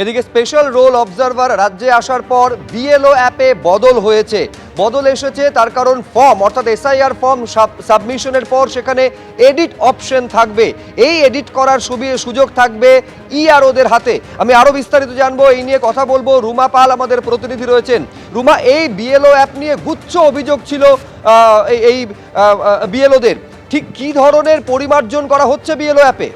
এদিকে special roll observer রাজ্যে আসার পর বিএলও অ্যাপে বদল হয়েছে। বদল এসেছে তার কারণ ফর্ম অর্থাৎ এসআইআর ফর্ম সাবমিশনের পর সেখানে এডিট অপশন থাকবে। এই এডিট করার সুযোগ থাকবে ইআরওদের হাতে। আমি আরও বিস্তারিত জানব, এই নিয়ে কথা বলব। রুমা পাল আমাদের প্রতিনিধি রয়েছেন। রুমা, এই বিএলও অ্যাপ নিয়ে গুচ্ছ অভিযোগ ছিল এই বিএলওদের ঠিক কি ধরনের পরিমার্জন করা হচ্ছে বিএলও অ্যাপে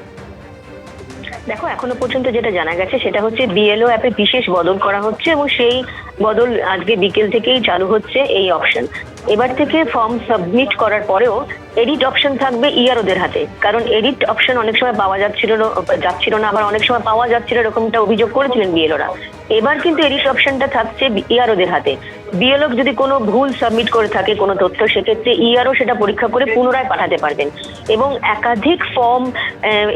দেখো, এখনও পর্যন্ত যেটা জানা গেছে সেটা হচ্ছে বিএলও অ্যাপে বিশেষ বদল করা হচ্ছে এবং সেই বদল আজকে বিকেল থেকেই চালু হচ্ছে এই অপশন এবার থেকে ফর্ম সাবমিট করার পরেও এডিট অপশন থাকবে ইয়ারোদের হাতে। কারণ এডিট অপশন অনেক সময় পাওয়া যাচ্ছিল যাচ্ছিল না, আবার অনেক সময় পাওয়া যাচ্ছিল এরকমটা অভিযোগ করেছিলেন বিএলওরা এবার কিন্তু এডিট অপশনটা থাকছে ইয়ারোদের হাতে। বিএলও যদি কোনো ভুল সাবমিট করে থাকে কোনো তথ্য সেক্ষেত্রে ইআরও সেটা পরীক্ষা করে পুনরায় পাঠাতে পারবেন। এবং একাধিক ফর্ম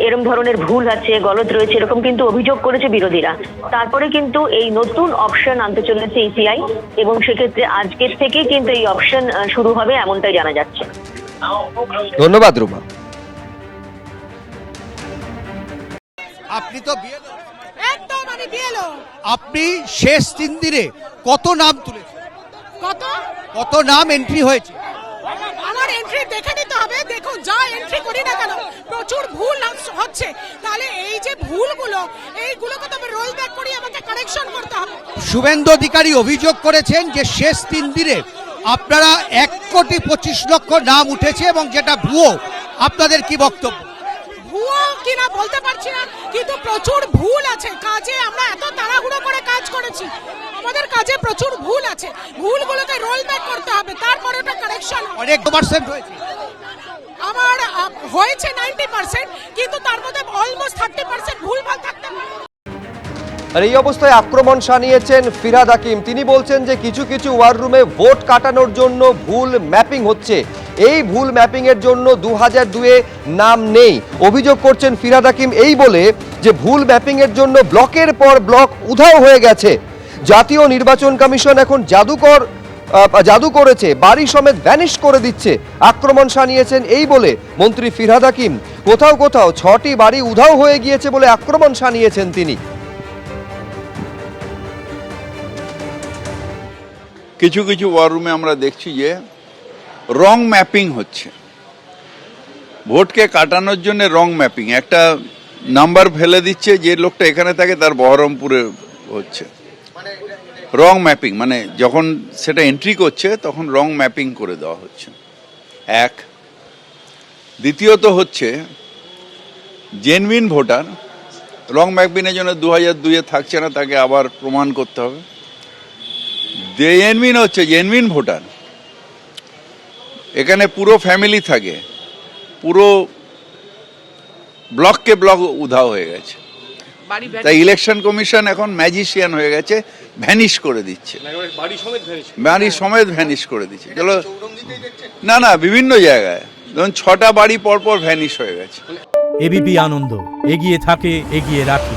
এরম ধরনের ভুল আছে গলত রয়েছে এরকম কিন্তু অভিযোগ করেছে বিরোধীরা। তারপরে কিন্তু এই নতুন অপশন আনতে চলেছে ইসিআই এবং সেক্ষেত্রে আজকের থেকে কিন্তু এই অপশন শুরু হবে এমনটাই জানা যাচ্ছে। ধন্যবাদ রুমা আপনি তো বিয়েলো আপনি শেষ তিন দিনে কত নাম তুলেছেন? কত? কত নাম এন্ট্রি হয়েছে? আমার এন্ট্রি দেখে নিতে হবে। দেখুন যা এন্ট্রি করি না কেন প্রচুর ভুল হচ্ছে- হচ্ছে। তাহলে এই যে ভুলগুলো এইগুলোকে তো আমি রোল ব্যাক করি আমাকে কারেকশন করতে হবে। শুভেন্দু অধিকারী অভিযোগ করেছেন যে শেষ তিন দিনে আপনারা এক কোটি পঁচিশ লক্ষ নাম উঠেছে এবং যেটা ভুয়ো আপনাদের কি বক্তব্য? ভুয়ো কিনা বলতে পারছি না কিন্তু প্রচুর ভুল আছে। কাজে আমরা এত তাড়াহুড়ো করে কাজ করেছি। আমাদের কাজে প্রচুর ভুল আছে। ভুলগুলোকে রোল ব্যাক করতে হবে তারপরে ওটা কারেকশন অনেক পার্সেন্ট হয়েছে। আমার হয়েছে নাইনটি পার্সেন্ট কিন্তু তার মধ্যে অলমোস্ট থার্টি পার্সেন্ট ভুল ভালো আর এই অবস্থায় আক্রমণ সানিয়েছেন ফিরাদ হাকিম। তিনি বলছেন যে কিছু কিছু ওয়ার রুমে ভোট কাটানোর জন্য ভুল ম্যাপিং হচ্ছে। এই ভুল ম্যাপিং এর জন্য দু হাজার দুয়ে নাম নেই। অভিযোগ করছেন ফিরাদ হাকিম এই বলে যে ভুল ম্যাপিং এর জন্য ব্লকের পর ব্লক উধাও হয়ে গেছে। জাতীয় নির্বাচন কমিশন এখন জাদুকর জাদু করেছে, বাড়ি সমেত ভ্যানিশ করে দিচ্ছে। আক্রমণ সানিয়েছেন এই বলে মন্ত্রী ফিরহাদ হাকিম। কোথাও কোথাও ছটি বাড়ি উধাও হয়ে গিয়েছে বলে আক্রমণ সানিয়েছেন তিনি। কিছু কিছু ওয়ার রুমে আমরা দেখছি যে রং ম্যাপিং হচ্ছে। ভোটকে কাটানোর জন্য রং ম্যাপিং একটা নাম্বার ফেলে দিচ্ছে যে লোকটা এখানে থাকে, তার বহরমপুরে হচ্ছে। রং ম্যাপিং মানে যখন সেটা এন্ট্রি করছে, তখন রং ম্যাপিং করে দেওয়া হচ্ছে। এক। দ্বিতীয়ত হচ্ছে জেনুইন ভোটার রং ম্যাপিংয়ের জন্য দু হাজার দুইয়ে থাকছে না, তাকে আবার প্রমাণ করতে হবে। জেনুইন হচ্ছে জেনুইন ভোটার এখানে পুরো ফ্যামিলি থাকে পুরো ব্লককে ব্লক উধাও হয়ে গেছে। তাই ইলেকশন কমিশন এখন ম্যাজিশিয়ান হয়ে গেছে ভ্যানিশ করে দিচ্ছে। বাড়ি সমেত ভ্যানিশ করে দিচ্ছে। চলো না না বিভিন্ন জায়গায়। ধরুন ছটা বাড়ি পর পর ভ্যানিশ হয়ে গেছে। এবিপি আনন্দ এগিয়ে থাকে এগিয়ে রাখে।